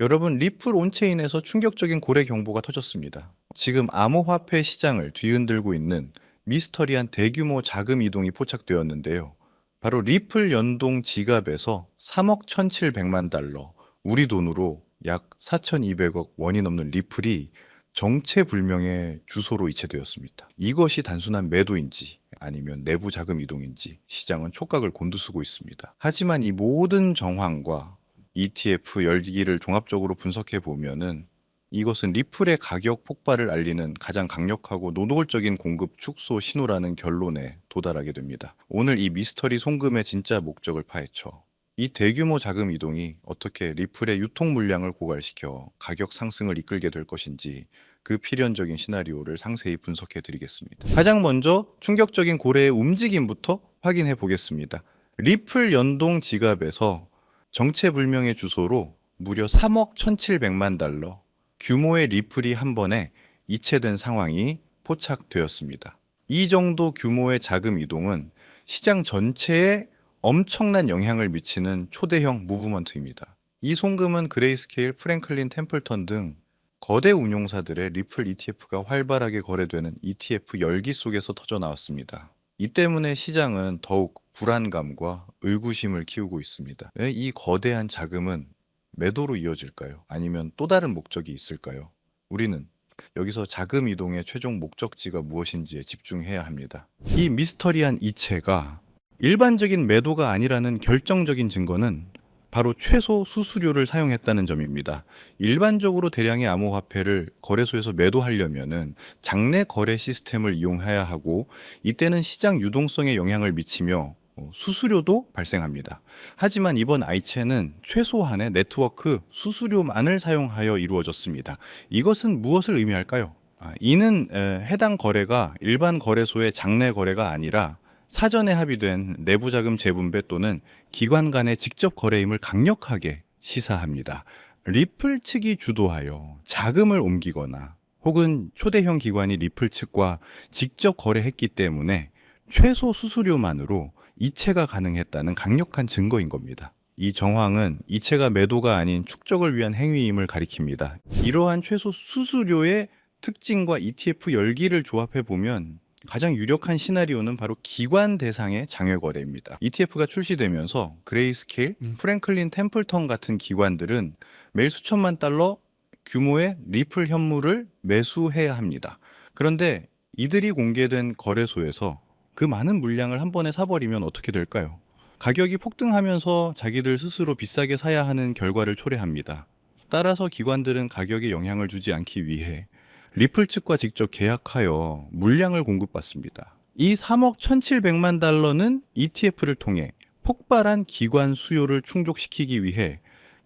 여러분 리플 온체인에서 충격적인 고래 경보가 터졌습니다. 지금 암호화폐 시장을 뒤흔들고 있는 미스터리한 대규모 자금 이동이 포착되었는데요. 바로 리플 연동 지갑에서 3억 1,700만 달러, 우리 돈으로 약 4,200억 원이 넘는 리플이 정체불명의 주소로 이체되었습니다. 이것이 단순한 매도인지 아니면 내부 자금 이동인지 시장은 촉각을 곤두쓰고 있습니다. 하지만 이 모든 정황과 ETF 열기를 종합적으로 분석해 보면은 이것은 리플의 가격 폭발을 알리는 가장 강력하고 노골적인 공급 축소 신호라는 결론에 도달하게 됩니다. 오늘 이 미스터리 송금의 진짜 목적을 파헤쳐 이 대규모 자금 이동이 어떻게 리플의 유통 물량을 고갈시켜 가격 상승을 이끌게 될 것인지 그 필연적인 시나리오를 상세히 분석해 드리겠습니다. 가장 먼저 충격적인 고래의 움직임부터 확인해 보겠습니다. 리플 연동 지갑에서 정체불명의 주소로 무려 3억 1,700만 달러 규모의 리플이 한 번에 이체된 상황이 포착되었습니다. 이 정도 규모의 자금 이동은 시장 전체에 엄청난 영향을 미치는 초대형 무브먼트입니다. 이 송금은 그레이스케일, 프랭클린 템플턴 등 거대 운용사들의 리플 ETF가 활발하게 거래되는 ETF 열기 속에서 터져 나왔습니다. 이 때문에 시장은 더욱 불안감과 의구심을 키우고 있습니다. 왜 이 거대한 자금은 매도로 이어질까요? 아니면 또 다른 목적이 있을까요? 우리는 여기서 자금 이동의 최종 목적지가 무엇인지에 집중해야 합니다. 이 미스터리한 이체가 일반적인 매도가 아니라는 결정적인 증거는 바로 최소 수수료를 사용했다는 점입니다. 일반적으로 대량의 암호화폐를 거래소에서 매도하려면은 장내 거래 시스템을 이용해야 하고 이때는 시장 유동성에 영향을 미치며 어, 수수료도 발생합니다. 하지만 이번 아이체는 최소한의 네트워크 수수료만을 사용하여 이루어졌습니다. 이것은 무엇을 의미할까요? 아, 이는 에, 해당 거래가 일반 거래소의 장내 거래가 아니라 사전에 합의된 내부 자금 재분배 또는 기관 간의 직접 거래임을 강력하게 시사합니다. 리플 측이 주도하여 자금을 옮기거나 혹은 초대형 기관이 리플 측과 직접 거래했기 때문에 최소 수수료만으로 이체가 가능했다는 강력한 증거인 겁니다. 이 정황은 이체가 매도가 아닌 축적을 위한 행위임을 가리킵니다. 이러한 최소 수수료의 특징과 ETF 열기를 조합해 보면 가장 유력한 시나리오는 바로 기관 대상의 장외 거래입니다. ETF가 출시되면서 그레이스케일, 음. 프랭클린 템플턴 같은 기관들은 매일 수천만 달러 규모의 리플 현물을 매수해야 합니다. 그런데 이들이 공개된 거래소에서 그 많은 물량을 한 번에 사버리면 어떻게 될까요? 가격이 폭등하면서 자기들 스스로 비싸게 사야 하는 결과를 초래합니다. 따라서 기관들은 가격에 영향을 주지 않기 위해 리플 측과 직접 계약하여 물량을 공급받습니다. 이 3억 1,700만 달러는 ETF를 통해 폭발한 기관 수요를 충족시키기 위해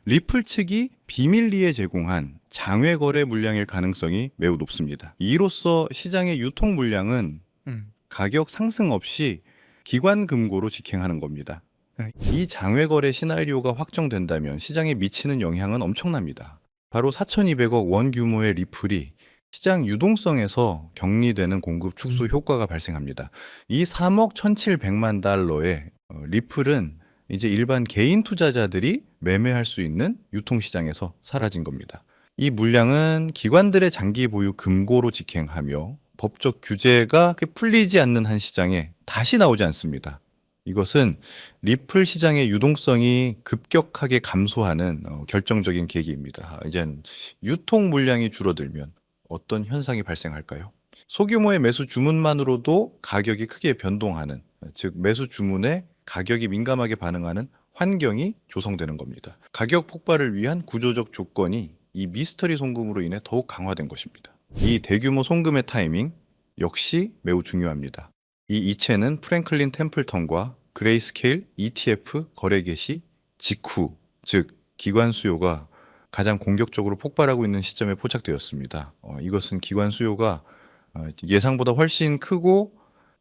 리플 측이 비밀리에 제공한 장외 거래 물량일 가능성이 매우 높습니다. 이로써 시장의 유통 물량은 음. 가격 상승 없이 기관 금고로 직행하는 겁니다. 이 장외 거래 시나리오가 확정된다면 시장에 미치는 영향은 엄청납니다. 바로 4,200억 원 규모의 리플이 시장 유동성에서 격리되는 공급 축소 음. 효과가 발생합니다. 이 3억 1,700만 달러의 어, 리플은 이제 일반 개인 투자자들이 매매할 수 있는 유통시장에서 사라진 겁니다. 이 물량은 기관들의 장기 보유 금고로 직행하며 법적 규제가 그 풀리지 않는 한 시장에 다시 나오지 않습니다. 이것은 리플 시장의 유동성이 급격하게 감소하는 어, 결정적인 계기입니다. 이젠 유통 물량이 줄어들면 어떤 현상이 발생할까요? 소규모의 매수 주문만으로도 가격이 크게 변동하는 즉 매수 주문에 가격이 민감하게 반응하는 환경이 조성되는 겁니다. 가격 폭발을 위한 구조적 조건이 이 미스터리 송금으로 인해 더욱 강화된 것입니다. 이 대규모 송금의 타이밍 역시 매우 중요합니다. 이 이체는 프랭클린 템플턴과 그레이스케일 ETF 거래 개시 직후, 즉 기관 수요가 가장 공격적으로 폭발하고 있는 시점에 포착되었습니다. 어, 이것은 기관 수요가 어, 예상보다 훨씬 크고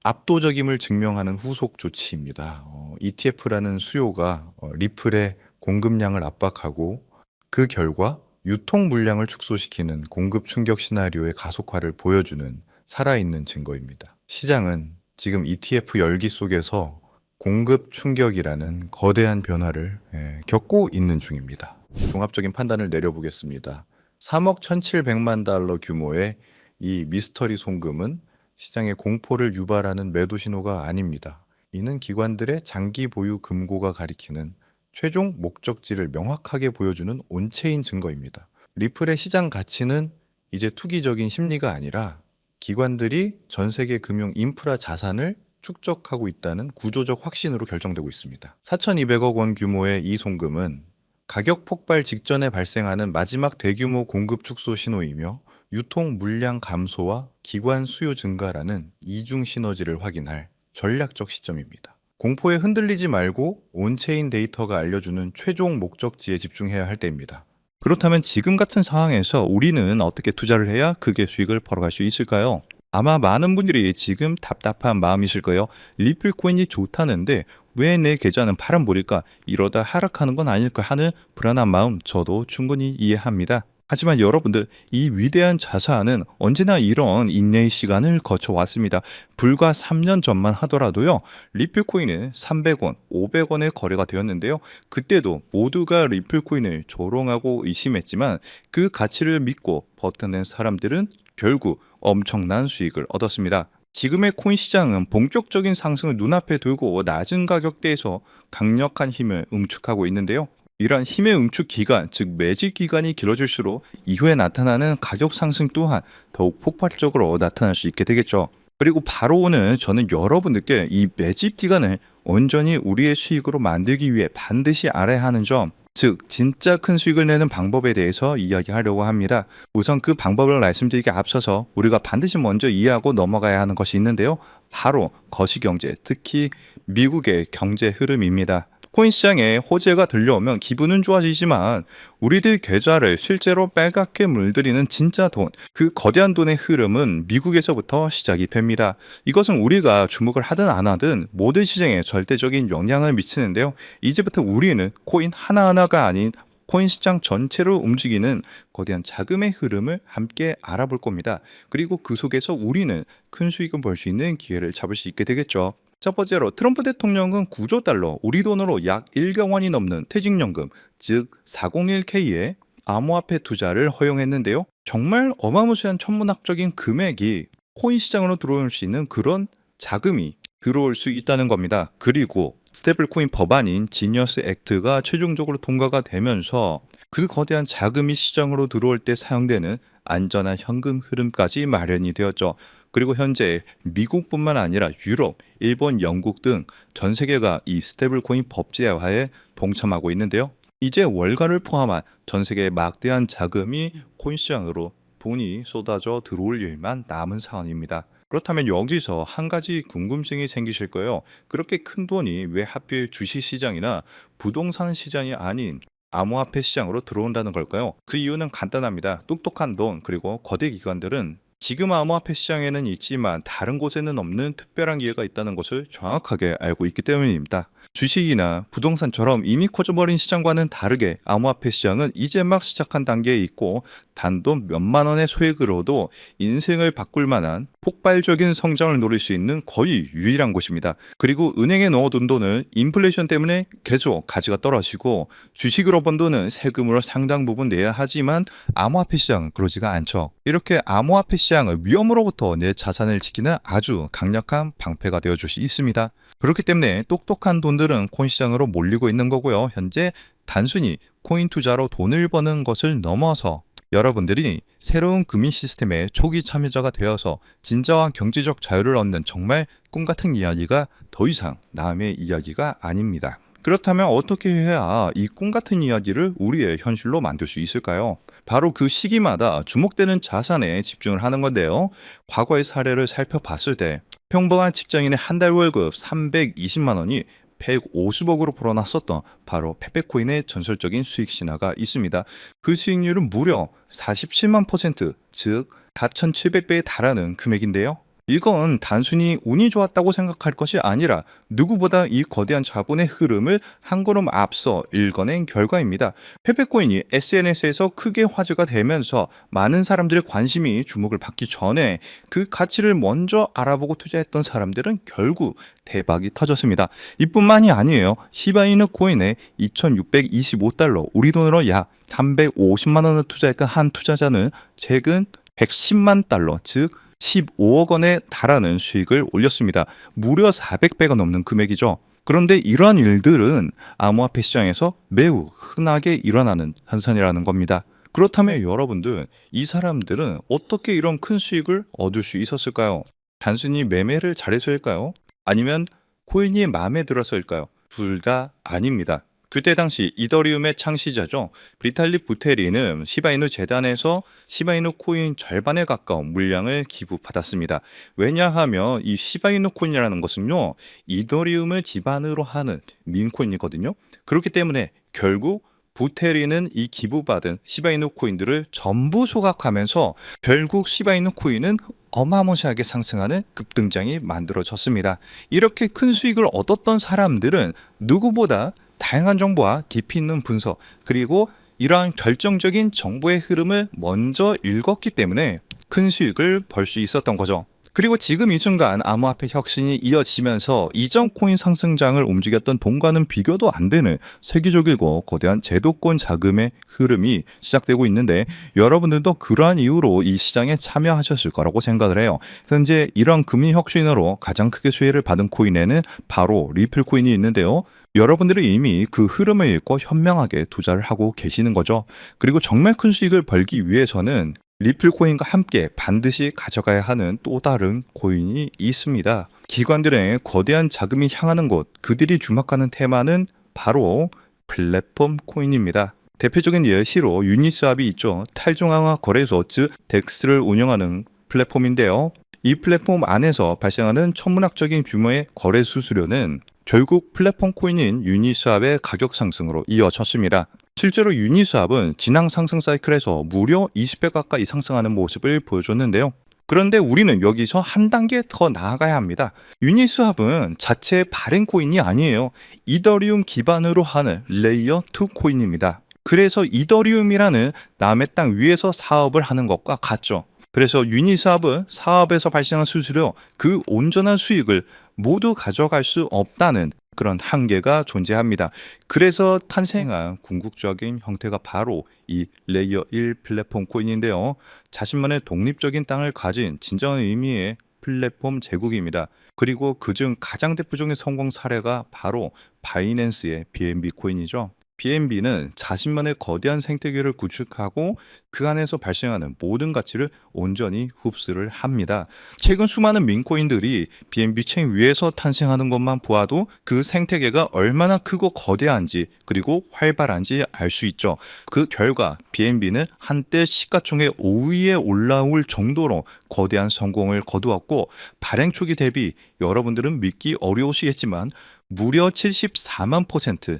압도적임을 증명하는 후속 조치입니다. 어, ETF라는 수요가 어, 리플의 공급량을 압박하고 그 결과 유통 물량을 축소시키는 공급 충격 시나리오의 가속화를 보여주는 살아있는 증거입니다. 시장은 지금 ETF 열기 속에서 공급 충격이라는 거대한 변화를 예, 겪고 있는 중입니다. 종합적인 판단을 내려보겠습니다. 3억 1,700만 달러 규모의 이 미스터리 송금은 시장의 공포를 유발하는 매도 신호가 아닙니다. 이는 기관들의 장기 보유 금고가 가리키는 최종 목적지를 명확하게 보여주는 온체인 증거입니다. 리플의 시장 가치는 이제 투기적인 심리가 아니라 기관들이 전 세계 금융 인프라 자산을 축적하고 있다는 구조적 확신으로 결정되고 있습니다. 4,200억 원 규모의 이 송금은 가격 폭발 직전에 발생하는 마지막 대규모 공급 축소 신호이며 유통 물량 감소와 기관 수요 증가라는 이중 시너지를 확인할 전략적 시점입니다. 공포에 흔들리지 말고 온체인 데이터가 알려주는 최종 목적지에 집중해야 할 때입니다. 그렇다면 지금 같은 상황에서 우리는 어떻게 투자를 해야 크게 수익을 벌어갈 수 있을까요? 아마 많은 분들이 지금 답답한 마음이실 거예요. 리플 코인이 좋다는데 왜 내 계좌는 파란불일까? 이러다 하락하는 건 아닐까 하는 불안한 마음 저도 충분히 이해합니다. 하지만 여러분들 이 위대한 자산은 언제나 이런 인내의 시간을 거쳐왔습니다. 불과 3년 전만 하더라도요. 리플 코인은 300원, 500원에 거래가 되었는데요. 그때도 모두가 리플 코인을 조롱하고 의심했지만 그 가치를 믿고 버텨낸 사람들은 결국 엄청난 수익을 얻었습니다. 지금의 코인 시장은 본격적인 상승을 눈앞에 두고 낮은 가격대에서 강력한 힘을 응축하고 있는데요. 이러한 힘의 응축 기간, 즉 매집 기간이 길어질수록 이후에 나타나는 가격 상승 또한 더욱 폭발적으로 나타날 수 있게 되겠죠. 그리고 바로 오늘 저는 여러분들께 이 매집 기간을 온전히 우리의 수익으로 만들기 위해 반드시 알아야 하는 점, 즉 진짜 큰 수익을 내는 방법에 대해서 이야기하려고 합니다. 우선 그 방법을 말씀드리기 앞서서 우리가 반드시 먼저 이해하고 넘어가야 하는 것이 있는데요. 바로 거시경제, 특히 미국의 경제 흐름입니다. 코인 시장에 호재가 들려오면 기분은 좋아지지만 우리들 계좌를 실제로 빨갛게 물들이는 진짜 돈, 그 거대한 돈의 흐름은 미국에서부터 시작이 됩니다. 이것은 우리가 주목을 하든 안 하든 모든 시장에 절대적인 영향을 미치는데요. 이제부터 우리는 코인 하나하나가 아닌 코인 시장 전체로 움직이는 거대한 자금의 흐름을 함께 알아볼 겁니다. 그리고 그 속에서 우리는 큰 수익을 벌 수 있는 기회를 잡을 수 있게 되겠죠. 첫 번째로 트럼프 대통령은 9조 달러, 우리 돈으로 약 1경 원이 넘는 퇴직연금, 즉 401k의 암호화폐 투자를 허용했는데요. 정말 어마무시한 천문학적인 금액이 코인 시장으로 들어올 수 있는 그런 자금이 들어올 수 있다는 겁니다. 그리고 스테이블 코인 법안인 지니어스 액트가 최종적으로 통과가 되면서 그 거대한 자금이 시장으로 들어올 때 사용되는 안전한 현금 흐름까지 마련이 되었죠. 그리고 현재 미국뿐만 아니라 유럽, 일본, 영국 등 전 세계가 이 스테이블 코인 법제화에 동참하고 있는데요. 이제 월가를 포함한 전 세계의 막대한 자금이 코인 시장으로 돈이 쏟아져 들어올 일만 남은 상황입니다. 그렇다면 여기서 한 가지 궁금증이 생기실 거예요. 그렇게 큰 돈이 왜 하필 주식 시장이나 부동산 시장이 아닌 암호화폐 시장으로 들어온다는 걸까요? 그 이유는 간단합니다. 똑똑한 돈 그리고 거대 기관들은 지금 암호화폐 시장에는 있지만 다른 곳에는 없는 특별한 기회가 있다는 것을 정확하게 알고 있기 때문입니다. 주식이나 부동산처럼 이미 커져버린 시장과는 다르게 암호화폐 시장은 이제 막 시작한 단계에 있고 단돈 몇만 원의 소액으로도 인생을 바꿀 만한 폭발적인 성장을 노릴 수 있는 거의 유일한 곳입니다. 그리고 은행에 넣어둔 돈은 인플레이션 때문에 계속 가치가 떨어지고 주식으로 번 돈은 세금으로 상당 부분 내야 하지만 암호화폐 시장은 그러지가 않죠. 이렇게 암호화폐 시장 을 위험으로부터 내 자산을 지키는 아주 강력한 방패가 되어줄 수 있습니다. 그렇기 때문에 똑똑한 돈들은 코인 시장으로 몰리고 있는 거고요. 현재 단순히 코인 투자로 돈을 버는 것을 넘어서 여러분들이 새로운 금융 시스템의 초기 참여자가 되어서 진정한 경제적 자유를 얻는 정말 꿈 같은 이야기가 더 이상 남의 이야기가 아닙니다. 그렇다면 어떻게 해야 이 꿈 같은 이야기를 우리의 현실로 만들 수 있을까요? 바로 그 시기마다 주목되는 자산에 집중을 하는 건데요. 과거의 사례를 살펴봤을 때 평범한 직장인의 한 달 월급 320만 원이 150억으로 불어났었던 바로 페페코인의 전설적인 수익 신화가 있습니다. 그 수익률은 무려 47만 퍼센트, 즉 4,700배에 달하는 금액인데요. 이건 단순히 운이 좋았다고 생각할 것이 아니라 누구보다 이 거대한 자본의 흐름을 한 걸음 앞서 읽어낸 결과입니다. 페페코인이 SNS에서 크게 화제가 되면서 많은 사람들의 관심이 주목을 받기 전에 그 가치를 먼저 알아보고 투자했던 사람들은 결국 대박이 터졌습니다. 이뿐만이 아니에요. 시바이누 코인에 2,625달러, 우리 돈으로 약 350만 원을 투자했던 한 투자자는 최근 110만 달러, 즉 15억 원에 달하는 수익을 올렸습니다. 무려 400배가 넘는 금액이죠. 그런데 이러한 일들은 암호화폐 시장에서 매우 흔하게 일어나는 현상이라는 겁니다. 그렇다면 여러분들, 이 사람들은 어떻게 이런 큰 수익을 얻을 수 있었을까요? 단순히 매매를 잘해서일까요? 아니면 코인이 마음에 들어서일까요? 둘 다 아닙니다. 그때 당시 이더리움의 창시자죠. 브리탈리 부테리는 시바이누 재단에서 시바이누 코인 절반에 가까운 물량을 기부받았습니다. 왜냐하면 이 시바이누 코인이라는 것은요. 이더리움을 기반으로 하는 민코인이거든요. 그렇기 때문에 결국 부테리는 이 기부받은 시바이누 코인들을 전부 소각하면서 결국 시바이누 코인은 어마무시하게 상승하는 급등장이 만들어졌습니다. 이렇게 큰 수익을 얻었던 사람들은 누구보다 다양한 정보와 깊이 있는 분석 그리고 이러한 결정적인 정보의 흐름을 먼저 읽었기 때문에 큰 수익을 벌 수 있었던 거죠. 그리고 지금 이 순간 암호화폐 혁신이 이어지면서 이전 코인 상승장을 움직였던 돈과는 비교도 안 되는 세계적이고 거대한 제도권 자금의 흐름이 시작되고 있는데 여러분들도 그러한 이유로 이 시장에 참여하셨을 거라고 생각을 해요. 현재 이런 금리 혁신으로 가장 크게 수혜를 받은 코인에는 바로 리플 코인이 있는데요. 여러분들은 이미 그 흐름을 읽고 현명하게 투자를 하고 계시는 거죠. 그리고 정말 큰 수익을 벌기 위해서는 리플 코인과 함께 반드시 가져가야 하는 또 다른 코인이 있습니다. 기관들의 거대한 자금이 향하는 곳, 그들이 주목하는 테마는 바로 플랫폼 코인입니다. 대표적인 예시로 유니스왑이 있죠. 탈중앙화 거래소 즉 덱스를 운영하는 플랫폼인데요. 이 플랫폼 안에서 발생하는 천문학적인 규모의 거래 수수료는 결국 플랫폼 코인인 유니스왑의 가격 상승으로 이어졌습니다. 실제로 유니스왑은 지난 상승 사이클에서 무려 20배 가까이 상승하는 모습을 보여줬는데요. 그런데 우리는 여기서 한 단계 더 나아가야 합니다. 유니스왑은 자체 발행 코인이 아니에요. 이더리움 기반으로 하는 레이어 2 코인입니다. 그래서 이더리움이라는 남의 땅 위에서 사업을 하는 것과 같죠. 그래서 유니스왑은 사업에서 발생한 수수료 그 온전한 수익을 모두 가져갈 수 없다는 그런 한계가 존재합니다. 그래서 탄생한 궁극적인 형태가 바로 이 레이어 1 플랫폼 코인인데요. 자신만의 독립적인 땅을 가진 진정한 의미의 플랫폼 제국입니다. 그리고 그중 가장 대표적인 성공 사례가 바로 바이낸스의 BNB 코인이죠. BNB는 자신만의 거대한 생태계를 구축하고 그 안에서 발생하는 모든 가치를 온전히 흡수를 합니다. 최근 수많은 민코인들이 BNB 체인 위에서 탄생하는 것만 보아도 그 생태계가 얼마나 크고 거대한지 그리고 활발한지 알 수 있죠. 그 결과 BNB는 한때 시가총액 5위에 올라올 정도로 거대한 성공을 거두었고 발행 초기 대비 여러분들은 믿기 어려우시겠지만 무려 74만 퍼센트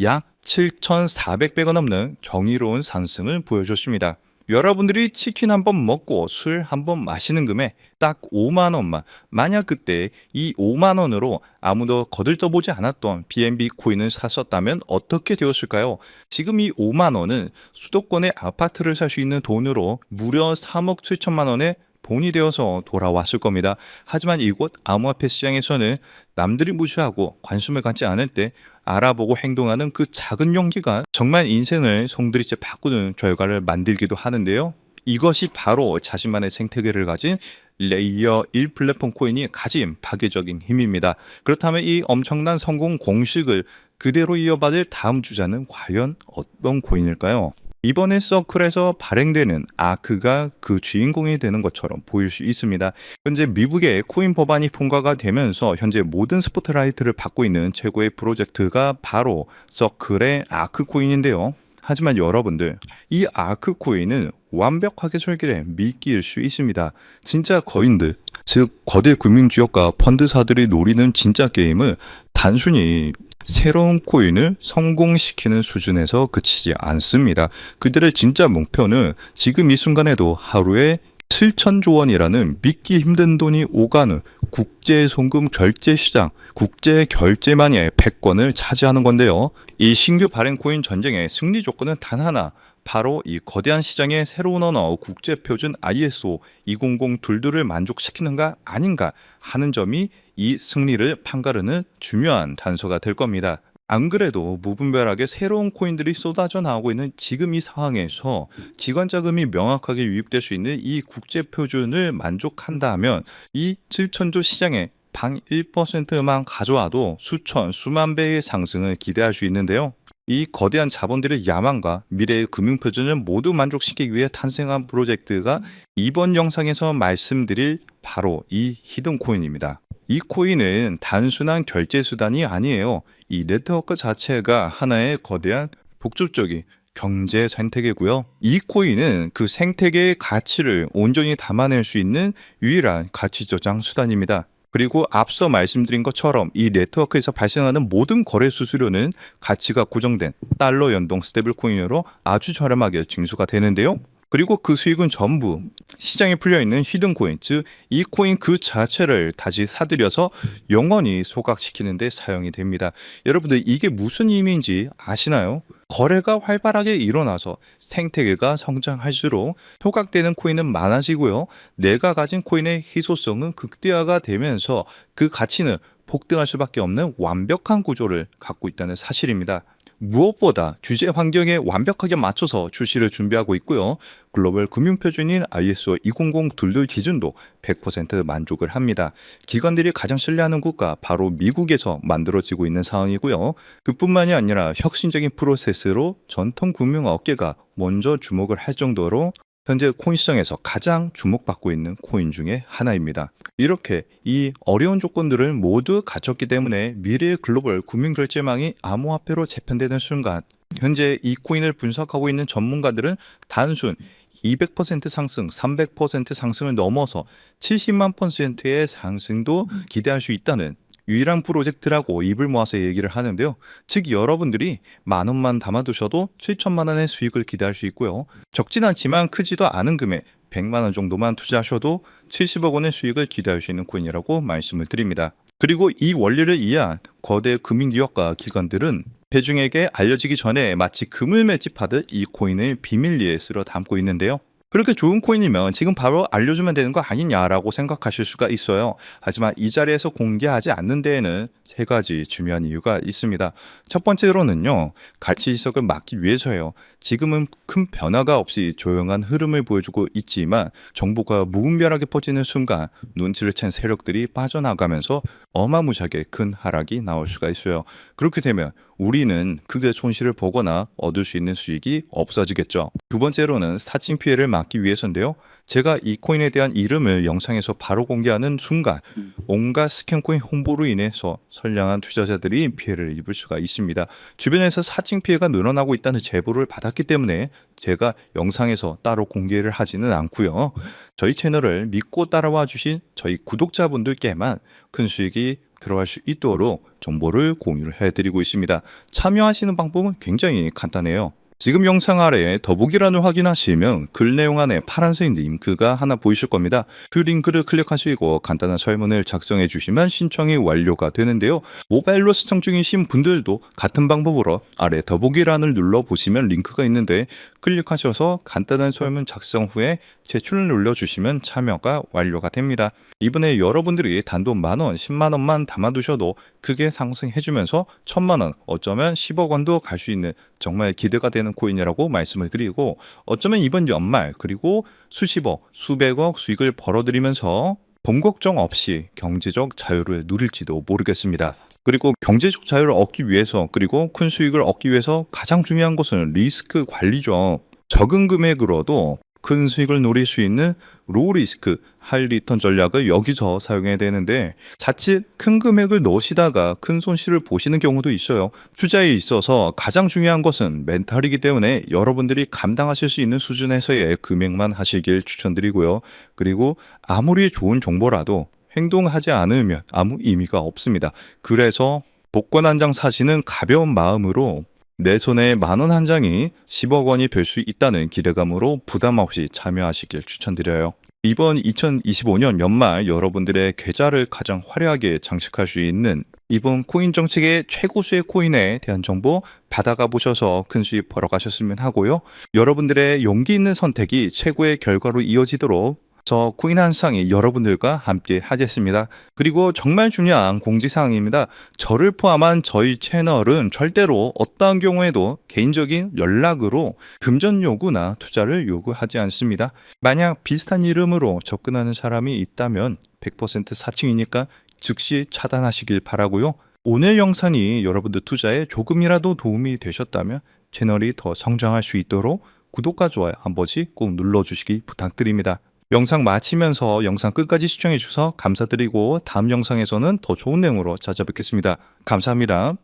약 7,400배가 넘는 정의로운 상승을 보여줬습니다. 여러분들이 치킨 한 번 먹고 술 한 번 마시는 금에 딱 5만 원만 만약 그때 이 5만 원으로 아무도 거들떠보지 않았던 BNB 코인을 샀었다면 어떻게 되었을까요? 지금 이 5만 원은 수도권의 아파트를 살 수 있는 돈으로 무려 3억 7천만 원의 돈이 되어서 돌아왔을 겁니다. 하지만 이곳 암호화폐 시장에서는 남들이 무시하고 관심을 갖지 않을 때 알아보고 행동하는 그 작은 용기가 정말 인생을 송두리째 바꾸는 결과를 만들기도 하는데요. 이것이 바로 자신만의 생태계를 가진 레이어 1 플랫폼 코인이 가진 파괴적인 힘입니다. 그렇다면 이 엄청난 성공 공식을 그대로 이어받을 다음 주자는 과연 어떤 코인일까요? 이번에 서클에서 발행되는 아크가 그 주인공이 되는 것처럼 보일 수 있습니다. 현재 미국의 코인 법안이 통과가 되면서 현재 모든 스포트라이트를 받고 있는 최고의 프로젝트가 바로 서클의 아크 코인인데요. 하지만 여러분들, 이 아크 코인은 완벽하게 설계된 미끼일 수 있습니다. 진짜 거인들, 즉 거대 금융 지역과 펀드사들이 노리는 진짜 게임은 단순히 새로운 코인을 성공시키는 수준에서 그치지 않습니다. 그들의 진짜 목표는 지금 이 순간에도 하루에 7천조 원이라는 믿기 힘든 돈이 오가는 국제 송금 결제 시장, 국제 결제만의 패권을 차지하는 건데요. 이 신규 발행 코인 전쟁의 승리 조건은 단 하나. 바로 이 거대한 시장의 새로운 언어 국제 표준 ISO 200 둘들을 만족시키는가 아닌가 하는 점이 이 승리를 판가르는 중요한 단서가 될 겁니다. 안 그래도 무분별하게 새로운 코인들이 쏟아져 나오고 있는 지금 이 상황에서 기관 자금이 명확하게 유입될 수 있는 이 국제 표준을 만족한다면 이 7천조 시장에 방 1%만 가져와도 수천, 수만 배의 상승을 기대할 수 있는데요. 이 거대한 자본들의 야망과 미래의 금융 표준을 모두 만족시키기 위해 탄생한 프로젝트가 이번 영상에서 말씀드릴 바로 이 히든 코인입니다. 이 코인은 단순한 결제 수단이 아니에요. 이 네트워크 자체가 하나의 거대한 복잡적인 경제 생태계고요. 이 코인은 그 생태계의 가치를 온전히 담아낼 수 있는 유일한 가치 저장 수단입니다. 그리고 앞서 말씀드린 것처럼 이 네트워크에서 발생하는 모든 거래 수수료는 가치가 고정된 달러 연동 스테이블 코인으로 아주 저렴하게 징수가 되는데요. 그리고 그 수익은 전부 시장에 풀려 있는 히든 코인, 즉 이 코인 그 자체를 다시 사들여서 영원히 소각시키는 데 사용이 됩니다. 여러분들 이게 무슨 의미인지 아시나요? 거래가 활발하게 일어나서 생태계가 성장할수록 효각되는 코인은 많아지고요. 내가 가진 코인의 희소성은 극대화가 되면서 그 가치는 폭등할 수밖에 없는 완벽한 구조를 갖고 있다는 사실입니다. 무엇보다 규제 환경에 완벽하게 맞춰서 출시를 준비하고 있고요. 글로벌 금융 표준인 ISO 200 둘둘 기준도 100% 만족을 합니다. 기관들이 가장 신뢰하는 국가 바로 미국에서 만들어지고 있는 상황이고요. 그뿐만이 아니라 혁신적인 프로세스로 전통 금융 업계가 먼저 주목을 할 정도로 현재 코인 시장에서 가장 주목받고 있는 코인 중에 하나입니다. 이렇게 이 어려운 조건들을 모두 갖췄기 때문에 미래의 글로벌 금융결제망이 암호화폐로 재편되는 순간 현재 이 코인을 분석하고 있는 전문가들은 단순 200% 상승, 300% 상승을 넘어서 70만 퍼센트의 상승도 기대할 수 있다는 유일한 프로젝트라고 입을 모아서 얘기를 하는데요. 즉 여러분들이 만 원만 담아두셔도 7천만 원의 수익을 기대할 수 있고요. 적진 않지만 크지도 않은 금액 100만 원 정도만 투자하셔도 70억 원의 수익을 기대할 수 있는 코인이라고 말씀을 드립니다. 그리고 이 원리를 이해한 거대 금융 기업과 기관들은 대중에게 알려지기 전에 마치 금을 맺집하듯 이 코인을 비밀리에 쓸어 담고 있는데요. 그렇게 좋은 코인이면 지금 바로 알려주면 되는 거 아니냐라고 생각하실 수가 있어요. 하지만 이 자리에서 공개하지 않는 데에는 세 가지 중요한 이유가 있습니다. 첫 번째로는요, 가치 지석을 막기 위해서요. 지금은 큰 변화가 없이 조용한 흐름을 보여주고 있지만 정보가 무분별하게 퍼지는 순간 눈치를 챈 세력들이 빠져나가면서 어마무시하게 큰 하락이 나올 수가 있어요. 그렇게 되면 우리는 크게 손실을 보거나 얻을 수 있는 수익이 없어지겠죠. 두 번째로는 사칭 피해를 막기 위해서인데요. 제가 이 코인에 대한 이름을 영상에서 바로 공개하는 순간 온갖 스캔코인 홍보로 인해서 선량한 투자자들이 피해를 입을 수가 있습니다. 주변에서 사칭 피해가 늘어나고 있다는 제보를 받았기 때문에 제가 영상에서 따로 공개를 하지는 않고요. 저희 채널을 믿고 따라와 주신 저희 구독자분들께만 큰 수익이 들어갈 수 있도록 정보를 공유를 해드리고 있습니다. 참여하시는 방법은 굉장히 간단해요. 지금 영상 아래에 더보기란을 확인하시면 글 내용 안에 파란색 링크가 하나 보이실 겁니다. 그 링크를 클릭하시고 간단한 설문을 작성해 주시면 신청이 완료가 되는데요. 모바일로 시청 중이신 분들도 같은 방법으로 아래 더보기란을 눌러 보시면 링크가 있는데 클릭하셔서 간단한 설문 작성 후에 제출을 눌러주시면 참여가 완료가 됩니다. 이번에 여러분들이 단돈 만원, 10만원만 담아두셔도 크게 상승해주면서 천만원, 어쩌면 10억 원도 갈 수 있는 정말 기대가 되는 코인이라고 말씀을 드리고 어쩌면 이번 연말 그리고 수십억, 수백억 수익을 벌어들이면서 돈 걱정 없이 경제적 자유를 누릴지도 모르겠습니다. 그리고 경제적 자유를 얻기 위해서 그리고 큰 수익을 얻기 위해서 가장 중요한 것은 리스크 관리죠. 적은 금액으로도 큰 수익을 노릴 수 있는 로우 리스크 하이 리턴 전략을 여기서 사용해야 되는데 자칫 큰 금액을 넣으시다가 큰 손실을 보시는 경우도 있어요. 투자에 있어서 가장 중요한 것은 멘탈이기 때문에 여러분들이 감당하실 수 있는 수준에서의 금액만 하시길 추천드리고요. 그리고 아무리 좋은 정보라도 행동하지 않으면 아무 의미가 없습니다. 그래서 복권 한 장 사시는 가벼운 마음으로 내 손에 만 원 한 장이 10억 원이 될 수 있다는 기대감으로 부담 없이 참여하시길 추천드려요. 이번 2025년 연말 여러분들의 계좌를 가장 화려하게 장식할 수 있는 이번 코인 정책의 최고수의 코인에 대한 정보 받아가 보셔서 큰 수익 벌어가셨으면 하고요. 여러분들의 용기 있는 선택이 최고의 결과로 이어지도록 저 코인 한 상이 여러분들과 함께 하겠습니다. 그리고 정말 중요한 공지사항입니다. 저를 포함한 저희 채널은 절대로 어떠한 경우에도 개인적인 연락으로 금전 요구나 투자를 요구하지 않습니다. 만약 비슷한 이름으로 접근하는 사람이 있다면 100% 사칭이니까 즉시 차단하시길 바라고요. 오늘 영상이 여러분들 투자에 조금이라도 도움이 되셨다면 채널이 더 성장할 수 있도록 구독과 좋아요 한 번씩 꼭 눌러주시기 부탁드립니다. 영상 마치면서 영상 끝까지 시청해 주셔서 감사드리고 다음 영상에서는 더 좋은 내용으로 찾아뵙겠습니다. 감사합니다.